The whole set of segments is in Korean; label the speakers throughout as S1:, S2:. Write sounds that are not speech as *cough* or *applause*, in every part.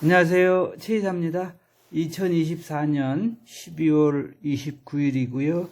S1: 안녕하세요. 최이사입니다. 2024년 12월 29일이고요.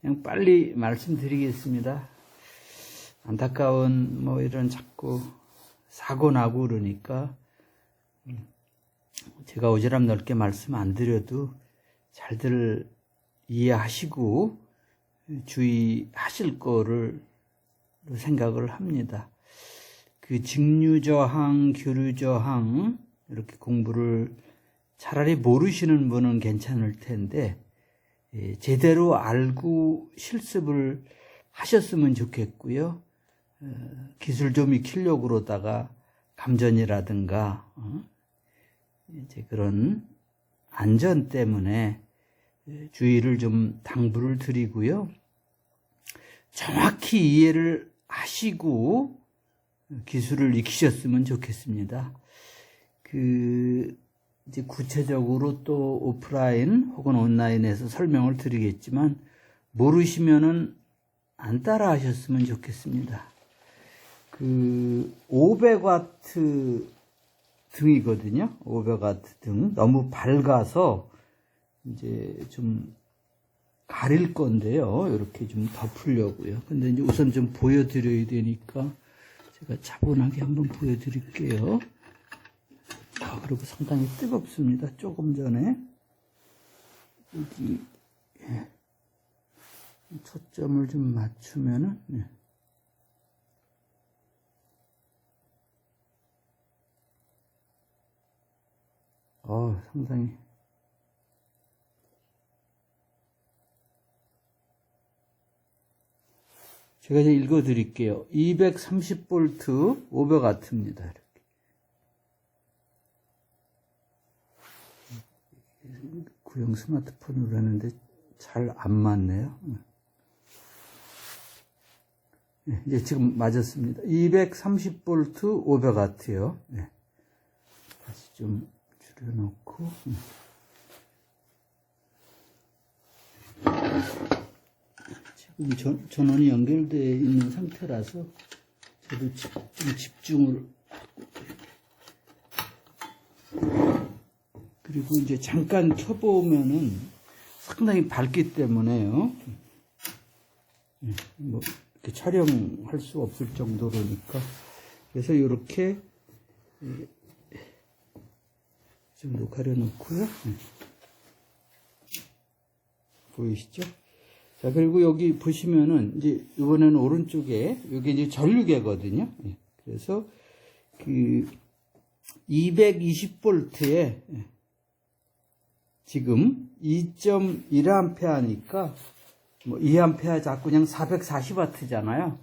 S1: 그냥 빨리 말씀드리겠습니다. 안타까운 뭐 이런 자꾸 사고 나고 그러니까 음, 제가 오지랖 넓게 말씀 안 드려도 잘들 이해하시고 주의하실 거를 생각을 합니다. 그 직류 저항, 교류 저항 이렇게 공부를 차라리 모르시는 분은 괜찮을 텐데 예, 제대로 알고 실습을 하셨으면 좋겠고요. 어, 기술 좀 익히려고 그러다가 감전이라든가 어, 이제 그런 안전 때문에 예, 주의를 좀 당부를 드리고요. 정확히 이해를 하시고 기술을 익히셨으면 좋겠습니다. 그 이제 구체적으로 또 오프라인 혹은 온라인에서 설명을 드리겠지만 모르시면은 안 따라 하셨으면 좋겠습니다. 그 500와트 등이거든요. 500와트 등 너무 밝아서 이제 좀 가릴 건데요. 이렇게 좀 덮으려고요. 근데 이제 우선 좀 보여드려야 되니까 제가 차분하게 한번 보여드릴게요. 아, 그리고 상당히 뜨겁습니다. 조금 전에 여기 예. 초점을 좀 맞추면은 예. 어, 상당히 제가 이제 읽어 드릴게요. 230V 500W입니다. 이렇게. 구형 스마트폰으로 하는데 잘 안 맞네요. 네, 이제 지금 맞았습니다. 230V 500W요. 네. 다시 좀 줄여놓고. 음. 지금 전, 전원이 연결되어 있는 상태라서 저도 집, 좀 집중을 하고 그리고 이제 잠깐 켜보면은 상당히 밝기 때문에요. 예, 뭐 이렇게 촬영할 수 없을 정도로니까 그래서 이렇게 예, 좀 가려놓고요. 예. 보이시죠? 자, 그리고 여기 보시면은, 이제, 이번에는 오른쪽에, 여기 이제 전류계거든요. 예. 그래서, 그, 220V에, 지금 2.1A니까, 뭐, 2A 자꾸 그냥 440W잖아요.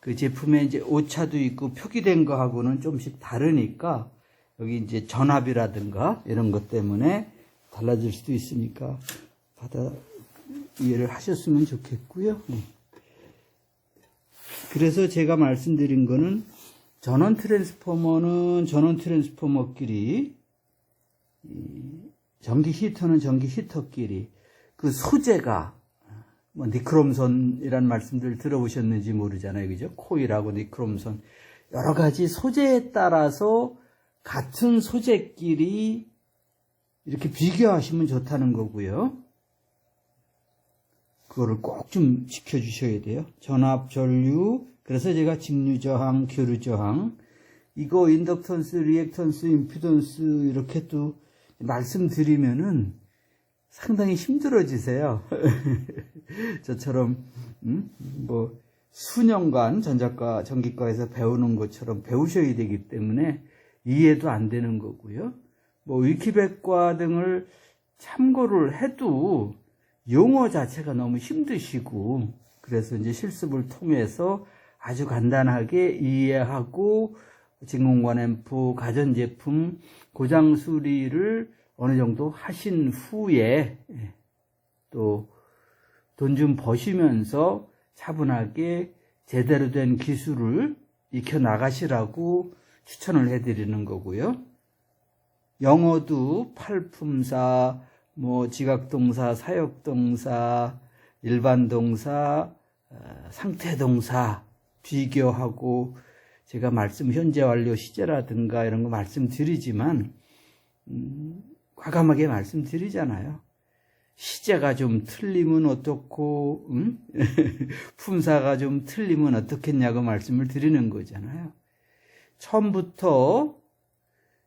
S1: 그 제품에 이제 오차도 있고 표기된 거하고는 좀씩 다르니까, 여기 이제 전압이라든가, 이런 것 때문에 달라질 수도 있으니까, 받아, 이해를 하셨으면 좋겠고요. 네. 그래서 제가 말씀드린 거는 전원 트랜스포머는 전원 트랜스포머끼리 전기 히터는 전기 히터끼리 그 소재가 뭐 니크롬선이란 말씀들 들어보셨는지 모르잖아요. 그죠? 코일하고 니크롬선 여러 가지 소재에 따라서 같은 소재끼리 이렇게 비교하시면 좋다는 거고요. 그거를 꼭 좀 지켜주셔야 돼요. 전압, 전류, 그래서 제가 직류 저항, 교류 저항, 이거 인덕턴스, 리액턴스, 임피던스 이렇게 또 말씀드리면은 상당히 힘들어지세요. *laughs* 저처럼 음? 뭐 수년간 전자과, 전기과에서 배우는 것처럼 배우셔야 되기 때문에 이해도 안 되는 거고요. 뭐 위키백과 등을 참고를 해도 용어 자체가 너무 힘드시고 그래서 이제 실습을 통해서 아주 간단하게 이해하고 진공관 앰프, 가전제품 고장 수리를 어느 정도 하신 후에 또 돈 좀 버시면서 차분하게 제대로 된 기술을 익혀 나가시라고 추천을 해드리는 거고요. 영어도 팔품사, 뭐 지각동사, 사역동사, 일반동사, 어, 상태동사 비교하고 제가 말씀 현재 완료 시제라든가 이런 거 말씀드리지만 음, 과감하게 말씀드리잖아요. 시제가 좀 틀리면 어떻고, 음? *laughs* 품사가 좀 틀리면 어떻겠냐고 말씀을 드리는 거잖아요. 처음부터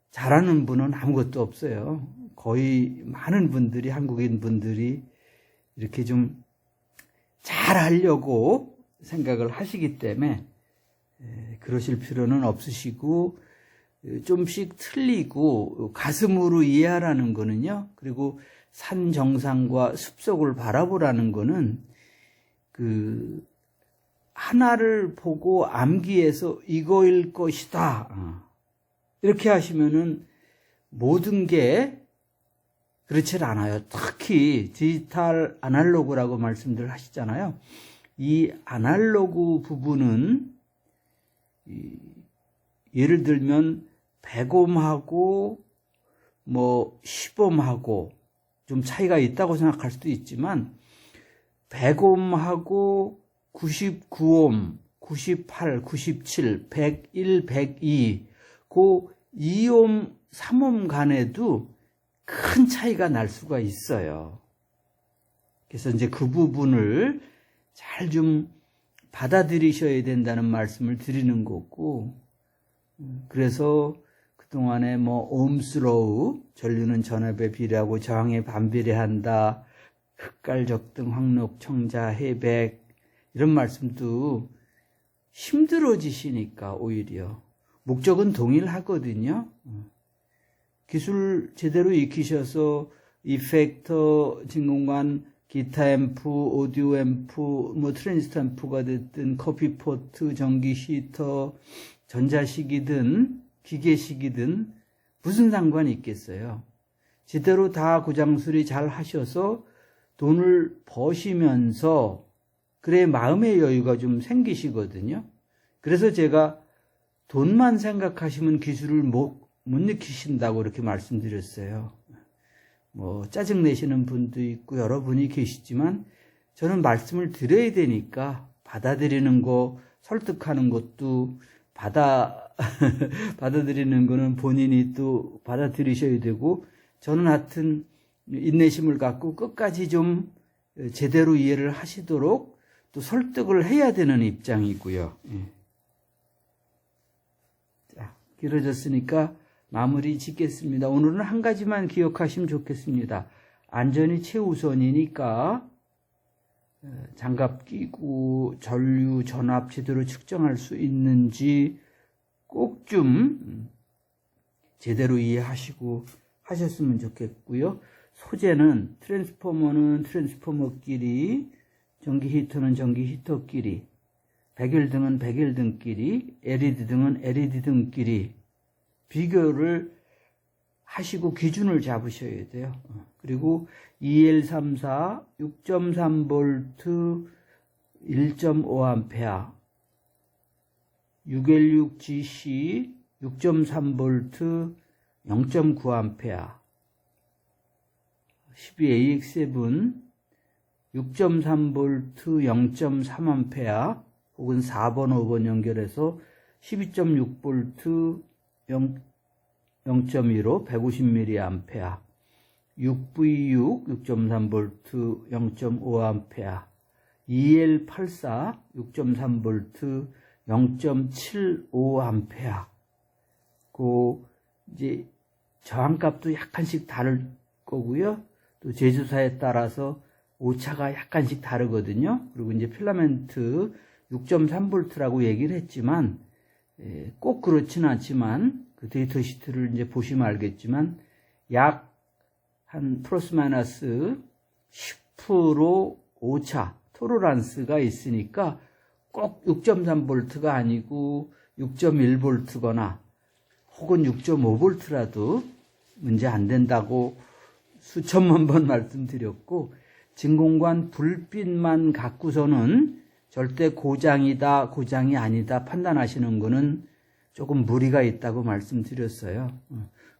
S1: 잘하는 분은 아무것도 없어요. 거의 많은 분들이, 한국인 분들이 이렇게 좀 잘하려고 생각을 하시기 때문에 에, 그러실 필요는 없으시고 에, 좀씩 틀리고 가슴으로 이해하라는 거는요. 그리고 산 정상과 숲속을 바라보라는 거는 그 하나를 보고 암기해서 이거일 것이다. 어. 이렇게 하시면은 모든 게 그렇지 않아요. 특히 디지털 아날로그라고 말씀들 하시잖아요. 이 아날로그 부분은 예를 들면 백옴하고 뭐 시옴하고 좀 차이가 있다고 생각할 수도 있지만 백옴하고 99옴, 98, 97, 101, 102, 그 2옴, 3옴 간에도 큰 차이가 날 수가 있어요. 그래서 이제 그 부분을 잘 좀 받아들이셔야 된다는 말씀을 드리는 거고, 그래서 그동안에 뭐, 옴스로우, 전류는 전압에 비례하고 저항에 반비례한다, 흑갈적 등 황록, 청자, 해백, 이런 말씀도 힘들어지시니까 오히려. 목적은 동일하거든요. 기술 제대로 익히셔서 이펙터, 진공관, 기타 앰프, 오디오 앰프, 뭐 트랜지스터 앰프가 됐든 커피 포트, 전기 히터, 전자식이든 기계식이든 무슨 상관이 있겠어요. 제대로 다 고장수리 잘 하셔서 돈을 버시면서 그래 마음의 여유가 좀 생기시거든요. 그래서 제가 돈만 생각하시면 기술을 못, 못 느끼신다고 이렇게 말씀드렸어요. 뭐 짜증 내시는 분도 있고 여러분이 계시지만 저는 말씀을 드려야 되니까 받아들이는 거 설득하는 것도 받아 *laughs* 받아들이는 거는 본인이 또 받아들이셔야 되고 저는 하여튼 인내심을 갖고 끝까지 좀 제대로 이해를 하시도록 또 설득을 해야 되는 입장이고요. 예. 자, 길어졌으니까 마무리 짓겠습니다. 오늘은 한 가지만 기억하시면 좋겠습니다. 안전이 최우선이니까 어, 장갑 끼고 전류 전압 제대로 측정할 수 있는지 꼭 좀 제대로 이해하시고 하셨으면 좋겠고요. 소재는 트랜스포머는 트랜스포머끼리, 전기 히터는 전기 히터끼리, 백일 등은 백일 등끼리, LED 등은 LED 등끼리 비교를 하시고 기준을 잡으셔야 돼요. 그리고 EL34 6.3V 1.5A 616GC 6.3V 0.9A 12AX7 6.3V 0.3A 혹은 4번, 5번 연결해서 12.6V 0.15 150mA 6V6 6.3V 0.5A EL84 6.3V 0.75A 그 이제 저항값도 약간씩 다를 거고요. 또 제조사에 따라서 오차가 약간씩 다르거든요. 그리고 이제 필라멘트 6.3V라고 얘기를 했지만 예, 꼭 그렇지는 않지만 그 데이터 시트를 이제 보시면 알겠지만 약 한 플러스 마이너스 10% 오차 토로란스가 있으니까 꼭 6.3V가 아니고 6.1V거나 혹은 6.5V라도 문제 안 된다고 수천만 번 말씀드렸고 진공관 불빛만 갖고서는 절대 고장이다, 고장이 아니다 판단하시는 거는 조금 무리가 있다고 말씀드렸어요.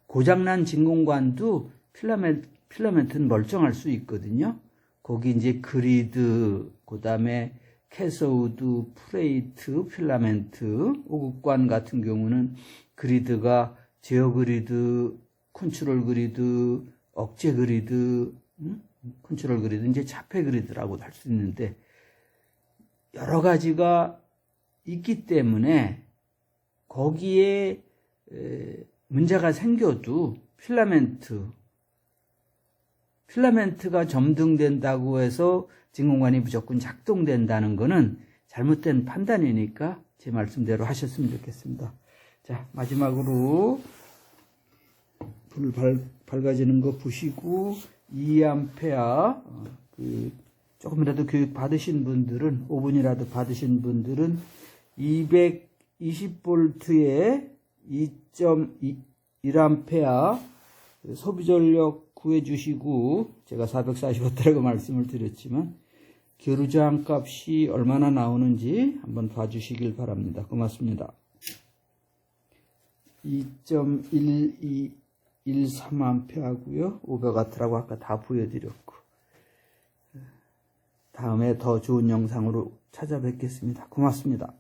S1: 고장난 진공관도 필라멘, 필라멘트는 멀쩡할 수 있거든요. 거기 이제 그리드, 그 다음에 캐서우드, 프레이트, 필라멘트, 오극관 같은 경우는 그리드가 제어 그리드 컨트롤 그리드, 억제 그리드, 음? 컨트롤 그리드, 이제 자폐 그리드라고도 할 수 있는데 여러 가지가 있기 때문에 거기에 문제가 생겨도 필라멘트 필라멘트가 점등된다고 해서 진공관이 무조건 작동된다는 것은 잘못된 판단이니까 제 말씀대로 하셨으면 좋겠습니다. 자 마지막으로 불 밝, 밝아지는 거 보시고 2암페아 어, 그 조금이라도 교육 받으신 분들은 5분이라도 받으신 분들은 200 20볼트에 2.1A 소비전력 구해주시고 제가 440W라고 말씀을 드렸지만 겨루장 값이 얼마나 나오는지 한번 봐주시길 바랍니다. 고맙습니다. 2.1213A 하고요. 500W라고 아까 다 보여드렸고 다음에 더 좋은 영상으로 찾아뵙겠습니다. 고맙습니다.